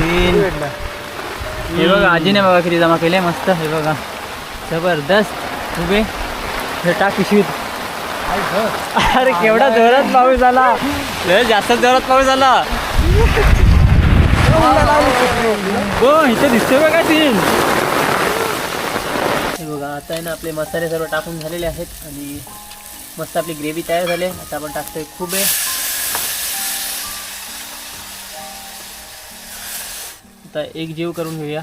तीन. हे बघा आजीने बघा किती जमा केले मस्त. हे बघा जबरदस्त. उभे. हे टाक पिशवीत अरे केवढा जोरात पाऊस झाला. लय जास्त जोरात पाऊस झाला. हो इथे दिसतोय बघा तीन हे बघा आता आहे ना आपले मसाले सर्व टाकून झालेले आहेत आणि मस्त आपली ग्रेव्ही तयार झाली आता आपण टाकतोय खूप आहे. आता एक जीव करून घेऊया.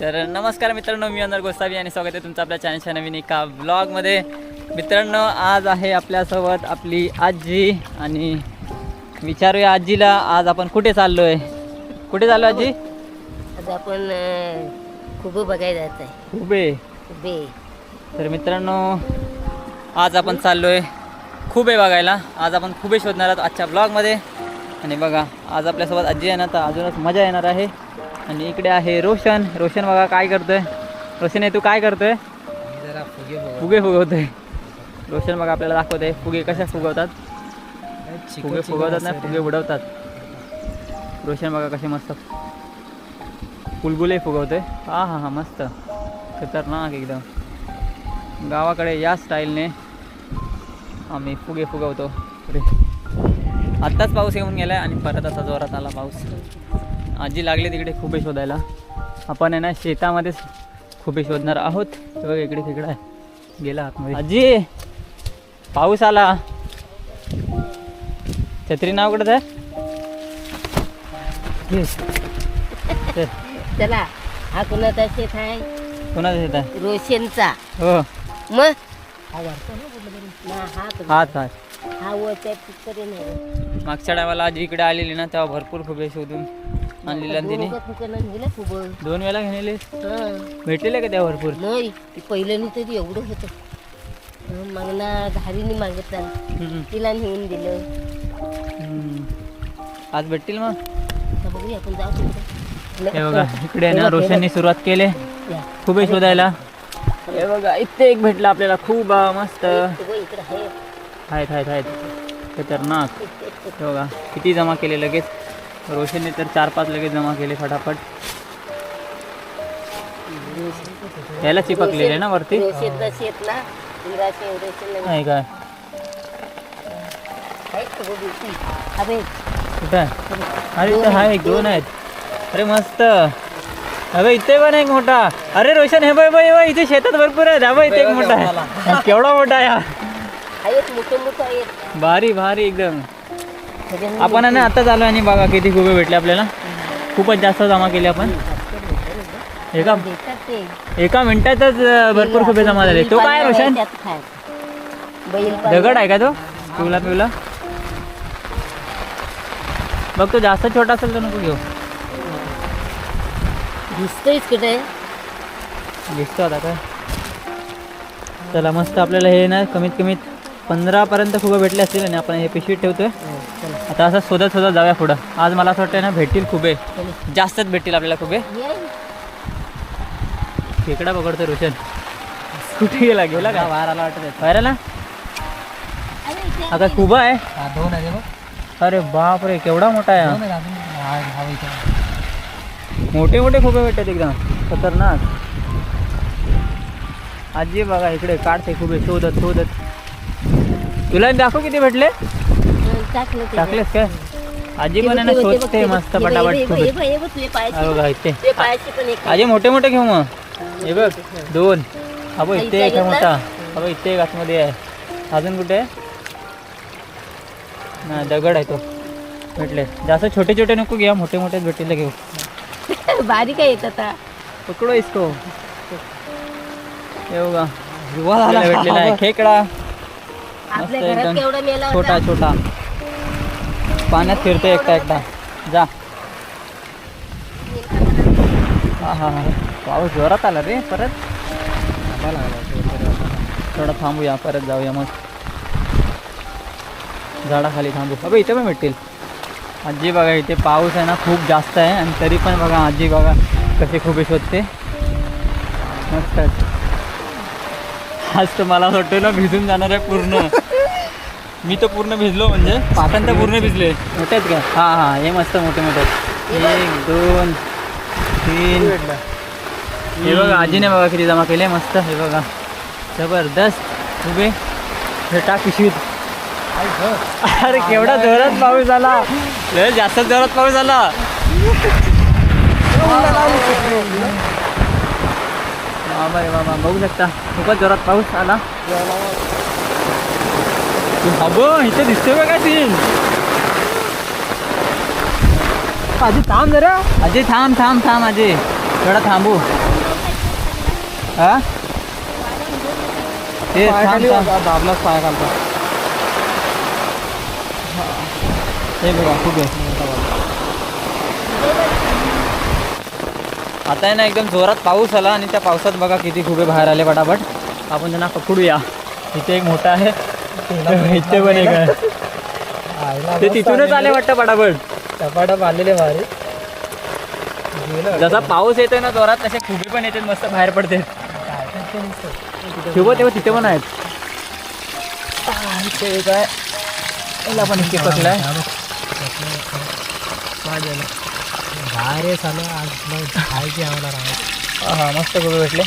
तर नमस्कार मित्रांनो मी अंदर गोसावी आणि स्वागत आहे तुमचं आपल्या चॅनलच्या नवीन एका ब्लॉगमध्ये मित्रांनो आज आहे आपल्यासोबत आपली आजी आणि विचारूया आजीला आज आपण कुठे चाललो आहे कुठे चाललो आजी? आज आपण खूप बघायला जात आहे. खुबे. खुबे. तर मित्रांनो आज आपण चाललो आहे खुबे बघायला. आज आपण खुबे शोधणार आहोत आजच्या ब्लॉगमध्ये आणि बघा आज आपल्यासोबत आजी आहे ना तर अजूनच मजा येणार आहे. आणि इकडे आहे रोशन. रोशन बघा काय करतोय. रोशन आहे तू काय करतोय? फुगे फुगवतोय. रोशन बघा आपल्याला दाखवतोय फुगे कशा फुगवतात. फुगे फुगवतात नाही फुगे उडवतात रोशन बघा कसे मस्त बुलबुले फुगवतोय. हा हा हा मस्त. खतरनाक एकदम. गावाकडे या स्टाईलने आम्ही फुगे फुगवतो. आत्ताच पाऊस येऊन गेला आहे आणि परत असा जोरात आला पाऊस. आजी लागली तिकडे खुबे शोधायला. आपण आहे ना शेतामध्येच खुबे शोधणार आहोत. हे बघ इकडे तिकडे आहे. गेला आतमध्ये. आजी पाऊस आला. छत्री नाव कुठं आहे. चल, हा कुणाचा शेत आहे? कोणाचं शेत आहे? रोशनचा. हो. मग? हा हा तिकडे नाही मागच्या डावाला आजी इकडे आलेली ना तेव्हा भरपूर खुबे शोधून आणलेल्या तिने. दोन खूप वेळा हं. भेटलेले का त्या भरपूर? नाही ते पहिल्यानी तरी एवढं होतं. धारीने मागितला. तिला नेऊन दिलं. आज भेटतील मग? बघूया आपण जाऊ तिकडे. हे बघा इकडे ना रोशनने सुरुवात केले. खुबे शोधायला. हे बघा इथे एक भेटला आपल्याला खूप मस्त. आहेत आहेत आहेत. खतरनाक. बघा किती जमा केले लगेच? रोशनने तर चार पाच लगेच जमा केले फटाफट. याला चिपकलेले ना वरती? नाही काय? कुठं अरे इथं आहे एक दोन आहेत. अरे मस्त. अबे इथे पण एक मोठा. अरे रोशन हे बाय बाय इथे शेतात भरपूर आहे दाबा इथे एक मोठा आहे. केवढा मोठा आहे हा? आहेत मोठे मोठे आहेत भारी भारी एकदम. आपण आहे ना आता चालू आणि बघा किती खुबे भेटले आपल्याला. खूपच जास्त जमा केले आपण. एका एका मिनिटातच भरपूर खुबे जमा झाले. तो काय रोशन. दगड आहे का तो? पिवला पिवला. बघ तो जास्त छोटा असेल तर नको घेऊ. दिसतोयच कुठे? दिसतो आता काय. चला मस्त आपल्याला हे ना कमीत कमीत पंधरा पर्यंत खुबे भेटले असतील आणि आपण हे पिशवीत ठेवतोय. आता असं शोधत शोधत जाऊया पुढं. आज मला असं वाटतं ना भेटतील खुबे जास्तच भेटतील आपल्याला खुबे खेकडा पकडतोय रोशन. कुठे गेला? गेला का बाहेर आला वाटत बाहेर आला? आता खुबा आहे. दोन आहे अरे बाप रे केवढा मोठा आहे हा. मोठे मोठे खुबे भेटतात एकदम. खतरनाक. आजी बघा इकडे काढते खुबे शोधत शोधत. तुला दाखव किती भेटले. टाकलेस काय? आजी पण आहे ना ते बघ, ते बघ, शोधते ते बघ. मस्त पटापट. आजी मोठे मोठे घेऊ मग. हे बघ दोन. हा बघ इथे एक? मोठा. हा बघ इथे एक आतमध्ये आहे. अजून कुठे ना दगड आहे तो. भेटले. जास्त छोटे छोटे नको घ्या मोठे मोठे भेटले घेऊ. बारीक आहे आता. पकडो इसको. बघा. आपल्याला भेटलेला आहे खेकडा. आपल्या मस्त घरात एकदम केवढा मेला छोटा होता? छोटा पाण्यात फिरतोय एकटा एकटा जा. हा हा हा. पाऊस जोरात आला रे परत? थोडा थांबूया परत जाऊया मग. झाडाखाली थांबू. अबे इथे पण भेटतील. आजी बघा इथे पाऊस आहे ना खूप जास्त आहे. आणि तरी पण बघा आजी बघा कसे खुबे शोधते. मस्त. आज तर मला वाटतं ना भिजून जाणार आहे पूर्ण. मी तर पूर्ण भिजलो म्हणजे पाटण तर पूर्ण भिजले. मोठे आहेत का? हां हां. हे मस्त मोठे मोठे. आहेत एक दोन तीन. हे बघा आजीने बघा किती जमा केले. मस्त हे बघा. जबरदस्त. उभे. हे टाक पिशवीत. अरे केवढा जोरात पाऊस लय जास्त जोरात पाऊस आला. बाबा रे बाबा बघू शकता. खूपच जोरात पाऊस आला. अबो इथे दिसतोय काय सीन आजी थांब जरा. अजय थांब थांब थांब अजय थोडा थांबू. हा? ते थांब थांब. दाबलाच पाय घालता हे बघा खूप आहे. आता आहे ना एकदम जोरात पाऊस आला आणि त्या पावसात बघा किती खुबे बाहेर आले पटापट. आपण त्यांना पकडूया. इथे एक मोठा आहे. इथे पण एक आहे. ते तिथूनच आले वाटतं पटापट. टपाटप आलेले भारी जसा पाऊस येतोय ना जोरात तसे खुबे पण येतात मस्त बाहेर पडते तेव्हा तेव्हा तिथे पण आहेत. एक आहे. पण इथे पकडलाय. अरे चालू आज मग खायची आम्हाला राहत हां मस्त करू भेटले.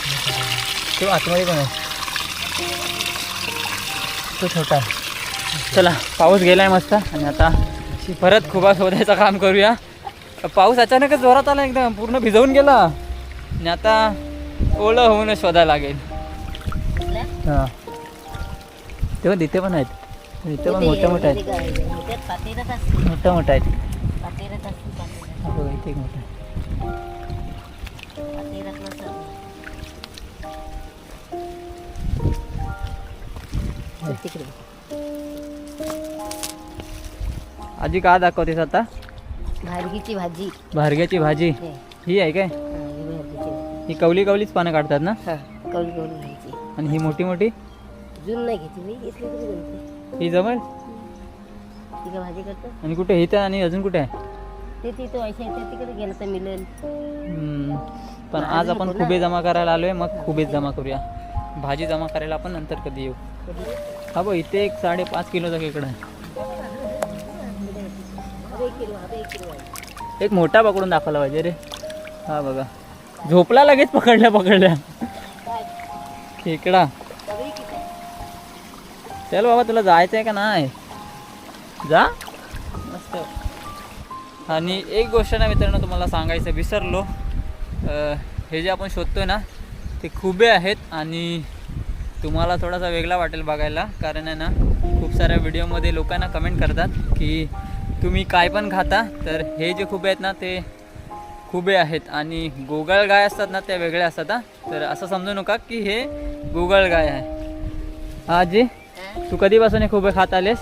तू आतमध्ये पण आहे तो छोटा चला पाऊस गेला आहे मस्त. आणि आता परत खुबा शोधायचं काम करूया. पाऊस अचानकच जोरात आला एकदम. पूर्ण भिजवून गेला. आणि आता ओलं होऊन शोधायला लागेल. हां. तेव्हा तिथे पण आहेत. इथे पण मोठ्या मोठ्या आहेत. मोठ्या मोठ्या आहेत. हा. पातेरच नसतं. चल तिकडे आजी का दाखवतेस आता? भारगीची भाजी. भारग्याची भाजी. हे, ही आहे काय? हा, ही भारगीची. ही कवली कवलीच पानं काढतात ना? हा कवली कवली घ्यायची. आणि ही मोठी मोठी? जून नाही मी घेतली तरी जमते ही जवळ? ती भाजी करतो. आणि कुठे? इथं आणि अजून कुठे आहे? ते तिथं व्हायचं तिकडे गेलं तर मिळेल. हम्म, पण आज आपण खुबे जमा करायला आलोय मग खुबेच जमा करूया. भाजी जमा करायला आपण नंतर कधी येऊ? हा बघ इथे एक साडेपाच किलोचा खेकडा आहे. एक मोठा पकडून दाखवला पाहिजे रे. हा बघा. झोपला लगेच पकडल्या पकडल्या. खेकडा? चल बाबा तुला जायचं आहे का नाही? जा. आणि एक गोष्ट ना मित्रांनो तुम्हाला सांगायचं विसरलो. हे जे आपण शोधतोय ना ते खुबे आहेत आणि तुम्हाला थोडासा वेगळा वाटेल बघायला. कारण आहे ना खूप साऱ्या व्हिडिओमध्ये लोकांना कमेंट करतात की तुम्ही काय पण खाता तर हे जे खुबे आहेत ना ते खुबे आहेत. आणि गोगळ गाय असतात ना त्या वेगळ्या असतात तर असं समजू नका की हे गोगळ गाय आहे. हा आजी? तू कधीपासून हे खुबे खात आलेस?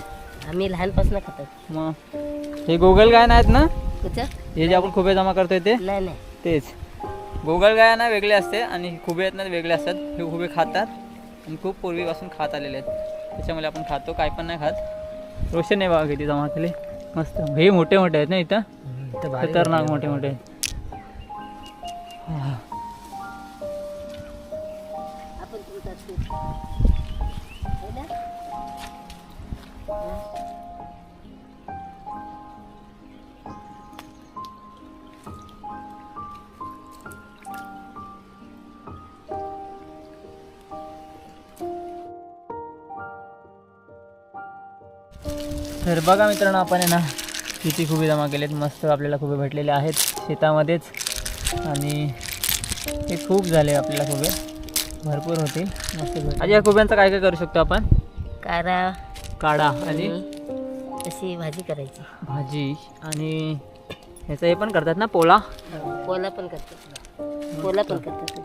आम्ही लहानपासून खातात मग हे गोगल गाय नाहीत ना? हे जे आपण खुबे जमा करतोय ते? नाही नाही. तेच. गोगल गाय ना वेगळे असते आणि खुबे आहेत ना वेगळे असतात. हे खुबे खातात आणि खूप पूर्वीपासून खात आलेले आहेत. त्याच्यामुळे आपण खातो काय पण नाही खात. रोशन आहे बघा किती जमा केले. मस्त. हे मोठे मोठे आहेत ना इथं? खतरनाक मोठे मोठे आहेत. आपण तर बघा मित्रांनो आपण आहे ना किती खुबे जमा केलेत. मस्त आपल्याला खुबे भेटलेले आहेत शेतामध्येच. आणि हे खूप झाले आपल्याला खुबे भरपूर होते. मस्त आजी या खुब्यांचं काय काय करू शकतो आपण? कारा काढा. आणि आणि? अशी भाजी करायची. भाजी. आणि ह्याचं हे पण करतात ना पोला पोला पण करतात. पोला पण करतात.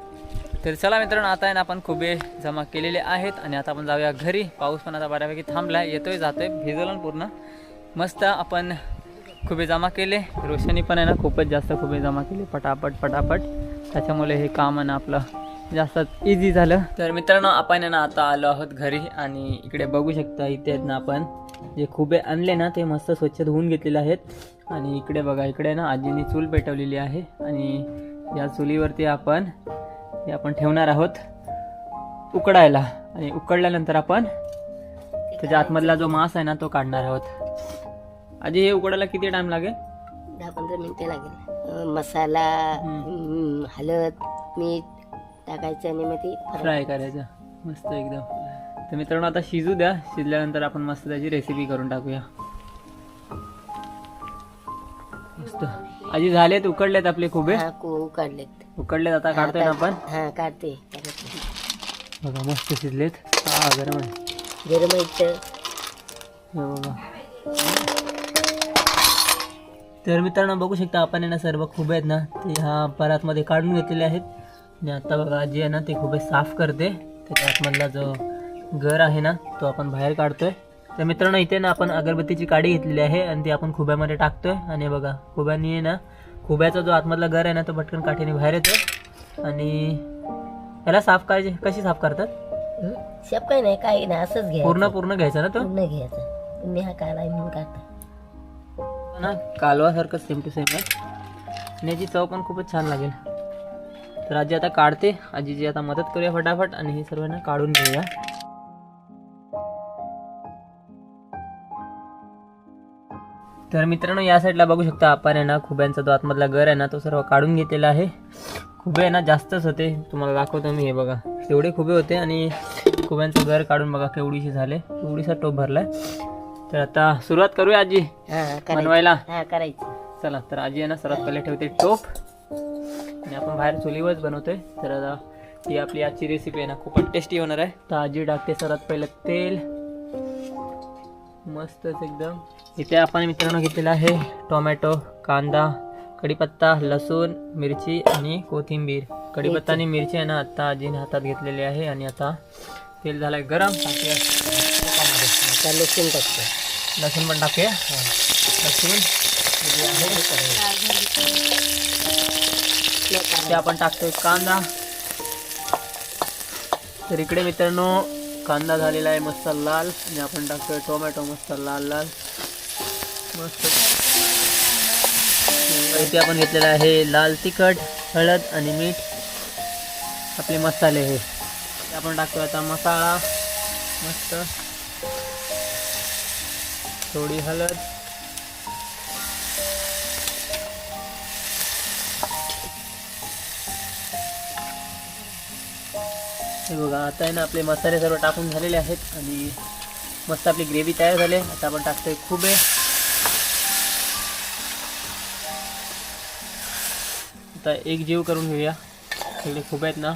तर चला मित्रांनो आता आहे ना आपण खुबे जमा केलेले आहेत आणि आता आपण जाऊया घरी. पाऊस पण आता बऱ्यापैकी थांबला आहे येतोय जातोय भिजवलं पूर्ण. मस्त आपण खुबे जमा केले. रोशनी पण आहे ना खूपच जास्त खुबे जमा केले. पटापट पटापट. त्याच्यामुळे हे काम आहे ना आपलं जास्त इझी झालं. तर मित्रांनो आपण आहे ना आता आलो आहोत घरी आणि इकडे बघू शकता इथे आहेत ना आपण जे खुबे आणले ना ते मस्त स्वच्छ धुवून घेतलेले आहेत. आणि इकडे बघा इकडे ना आजीने चूल पेटवलेली आहे. आणि या चुलीवरती आपण हे आपण ठेवणार आहोत उकडायला. आणि उकडल्यानंतर आपण त्याच्या आतमधला जो मांस आहे ना तो काढणार आहोत. आधी हे उकडायला किती टाइम लागेल? दहा पंधरा मिनिटं लागेल. मसाला हं, हळद मीठ टाकायचं आणि मग ती फ्राय करायचं. मस्त एकदम. तर मित्रांनो आता शिजू द्या. शिजल्यानंतर आपण मस्त त्याची रेसिपी करून टाकूया. मस्त. आधी झालेत उकडलेत आपले खुबे? हा उकडलेत आता काढतोय ना आपण? हा काढते. बघा मस्त शिजलेत. हा गरम आहे. गरम हे बघा. तर मित्रांनो बघू शकता आपण आहे ना सर्व खुबे आहेत ना ते ह्या परातमध्ये काढून घेतलेले आहेत. आणि आता बघा आजी आहे ना ते खुबे साफ करते. त्याच्या आतमधला जो घर आहे ना तो आपण बाहेर काढतोय. तर मित्रांनो इथे ना आपण अगरबत्तीची काडी घेतलेली आहे आणि ती आपण खुब्यामध्ये टाकतोय. आणि बघा खुब्यानी आहे ना खुब्याचा जो आतमधला घर आहे ना तो पटकन काठीने बाहेर येतो. आणि याला साफ करायचे कशी साफ करतात? हं? शेप काही नाही काही नाही असंच घ्या पूर्ण पूर्ण घ्यायचं ना तो? पूर्ण घ्यायचं. तुम्ही हा काढाय म्हणून काढता. ना कालवासारखं सेम टू सेम आहे. आणि याची चव पण खूपच छान लागेल. तर आजी आता काढते. आजीची आता मदत करूया फटाफट आणि हे सर्व ना काढून घेऊया. तर मित्रांनो या साईडला बघू शकता आपण आहे ना खुब्यांचा जो आतमधला घर आहे ना तो सर्व काढून घेतलेला आहे. खुबे आहे ना जास्तच होते. तुम्हाला दाखवतो मी हे बघा. तेवढे खुबे होते आणि खुब्यांचं घर काढून बघा केवढीशी झाले. केवढीसा टोप भरलाय. तर आता सुरुवात करूया आजी. हा बनवायला. करायचं. चला तर आजी आहे ना सर्वात पहिले ठेवते टोप. आणि आपण बाहेर चुलीवरच बनवतोय. तर आता ही आपली आजची रेसिपी आहे ना खूपच टेस्टी होणार आहे. तर आजी टाकते सर्वात पहिलं तेल. मस्तच एकदम. इथे आपण मित्रांनो घेतलेला आहे टोमॅटो कांदा कढीपत्ता लसूण मिरची आणि कोथिंबीर. कढीपत्ता आणि मिरची आहे ना आता आजीने हातात घेतलेली आहे आणि आता तेल झालंय गरम. टाकूया. आता लसूण टाकतो. लसूण पण टाकूया. लसूण. ते आपण टाकतोय कांदा. तर इकडे मित्रांनो कांदा झालेला आहे मस्त लाल आणि आपण टाकतोय टोमॅटो मस्त लाल लाल. मस्त. इथे आपण घेतलेलं आहे लाल तिखट हळद आणि मीठ. आपले मसाले हे. आपण टाकतोय आता मसाला. मस्त. थोडी हळद. हे बघा आता आहे ना आपले मसाले सर्व टाकून झालेले आहेत आणि मस्त आपली ग्रेव्ही तयार झाली आता आपण टाकतोय खुबे आता एक जीव करून घेऊया. सगळे खूप आहेत ना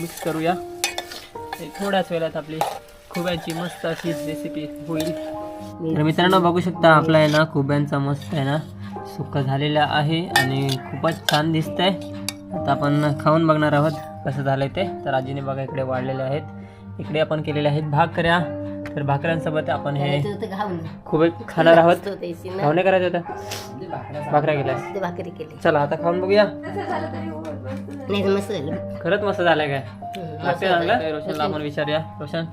मिक्स करूया. थोड्याच वेळात आपली खुब्यांची मस्त अशी रेसिपी होईल. तर मित्रांनो बघू शकता आपला आहे ना खुब्यांचा मस्त आहे ना सुक्क झालेला आहे आणि खूपच छान दिसतंय. आता आपण खाऊन बघणार आहोत कसं झालंय ते. तर आजीने बघा इकडे वाढलेले आहेत. इकडे आपण केलेले आहेत भाकऱ्या. तर भाकऱ्यांसोबत आपण हे खूप खाणार आहोत. खाऊ नाही करायचं होतं? भाकऱ्या केल्या. ते भाकरी केली. चला आता खाऊन बघूया. नाही तर मस्त झालं. खरंच मस्त झालंय काय? लागते चांगलं रोशनला आपण विचारूया. रोशन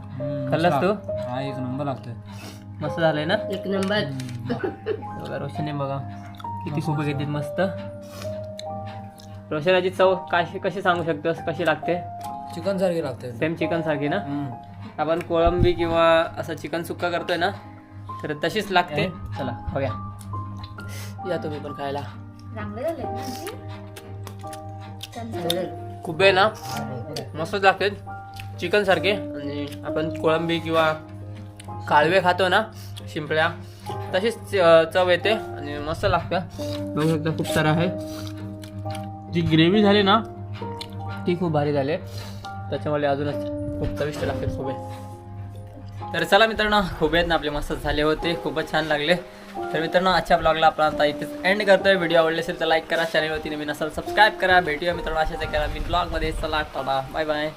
खाल्लंस तू? हा एक नंबर लागतोय. मस्त झालंय ना? एक नंबर. बघा रोशनने बघा किती खूप घेतलीत मस्त. रोशनाची चव कशी कशी सांगू शकतोस? कशी लागते? चिकन सारखी लागते. सेम चिकन सारखी ना? आपण कोळंबी किंवा असं चिकन सुक्का करतोय ना तर तशीच लागते. चला खाऊया या तुम्ही पण खायला. खूप आहे ना? मस्तच लागते. चिकन सारखे. आणि आपण कोळंबी किंवा कालवे खातो ना शिंपळ्या तशीच चव येते. आणि मस्त लागतं. बघू शकता खूप सारं आहे. जी ग्रेव्ही झाली ना ती खूप भारी झाली. त्याच्यामुळे अजूनच खूप चविष्ट लागते खूप तर चला मित्रांनो खूप आहेत ना आपले मस्त झाले होते. खूपच छान लागले. तर मित्रांनो आजच्या ब्लॉगला आपण आता इथेच एंड करतोय. व्हिडिओ आवडले असेल तर लाईक करा चॅनलवरती नवीन असेल सबस्क्राईब करा. भेटूया मित्रांनो अशाच एका नवीन ब्लॉगमध्ये चला टाटा बाय बाय